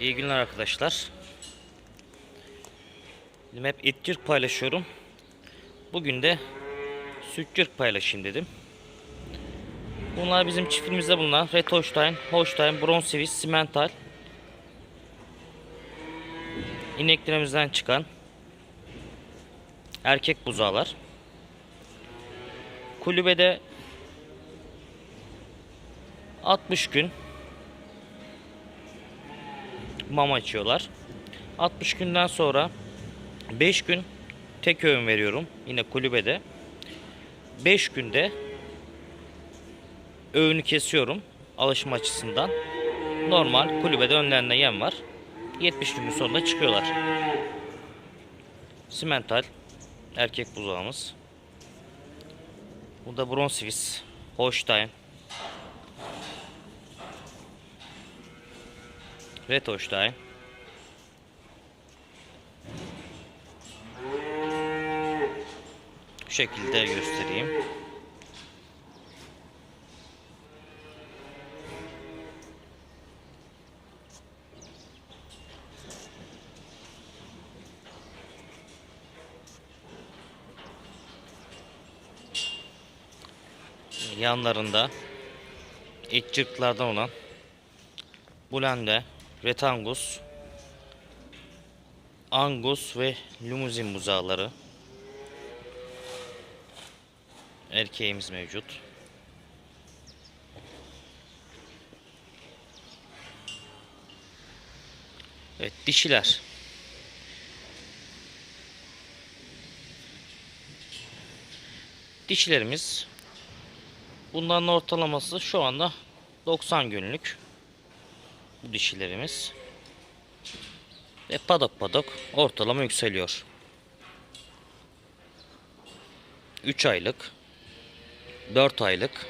İyi günler arkadaşlar. Benim hep etçirk paylaşıyorum. Bugün de sütçirk paylaşayım dedim. Bunlar bizim çiftliğimizde bulunan Red Holstein, Holstein, Bronzevis, Simmental. İneklerimizden çıkan erkek buzağlar. Kulübede 60 gün mama içiyorlar. 60 günden sonra 5 gün tek öğün veriyorum yine kulübede. 5 günde öğünü kesiyorum alışma açısından. Normal kulübede önlerinde yem var. 70 gün sonunda çıkıyorlar. Simental erkek buzağımız. Bu da Bronzevis, Holstein, Holstein. Bu şekilde göstereyim. Yanlarında etçirklardan olan Bulende, Retangus, Angus ve limuzin buzağları. Erkeğimiz mevcut. Evet dişiler. Dişilerimiz bunların ortalaması şu anda 90 günlük bu dişilerimiz. Ve padok padok ortalama yükseliyor. 3 aylık 4 aylık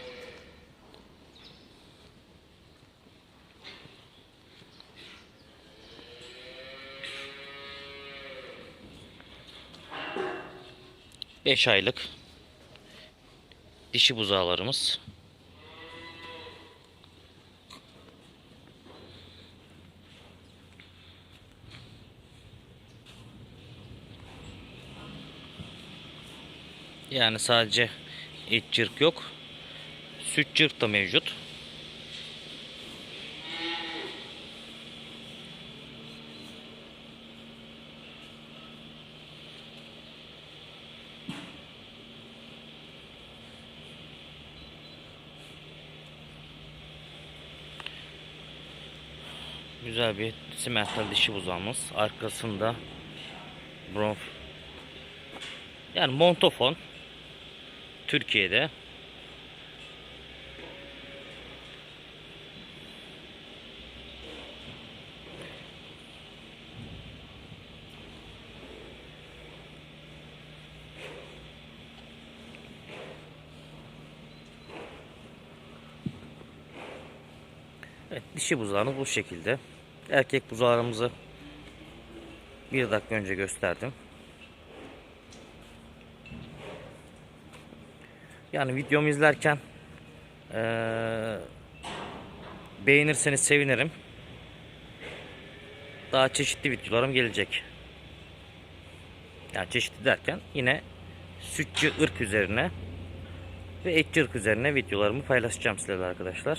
Beş aylık dişi buzağlarımız. Yani sadece et cırk yok. Süt cırk da mevcut. Güzel bir simental dişi buzağımız. Arkasında bronf yani montofon Türkiye'de Evet, dişi buzağımız bu şekilde. Erkek buzağlarımızı bir dakika önce gösterdim. Yani videomu izlerken eee, beğenirseniz sevinirim. Daha çeşitli videolarım gelecek. Yani çeşitli derken yine sütçü ırk üzerine ve etçi ırk üzerine videolarımı paylaşacağım sizlerle arkadaşlar.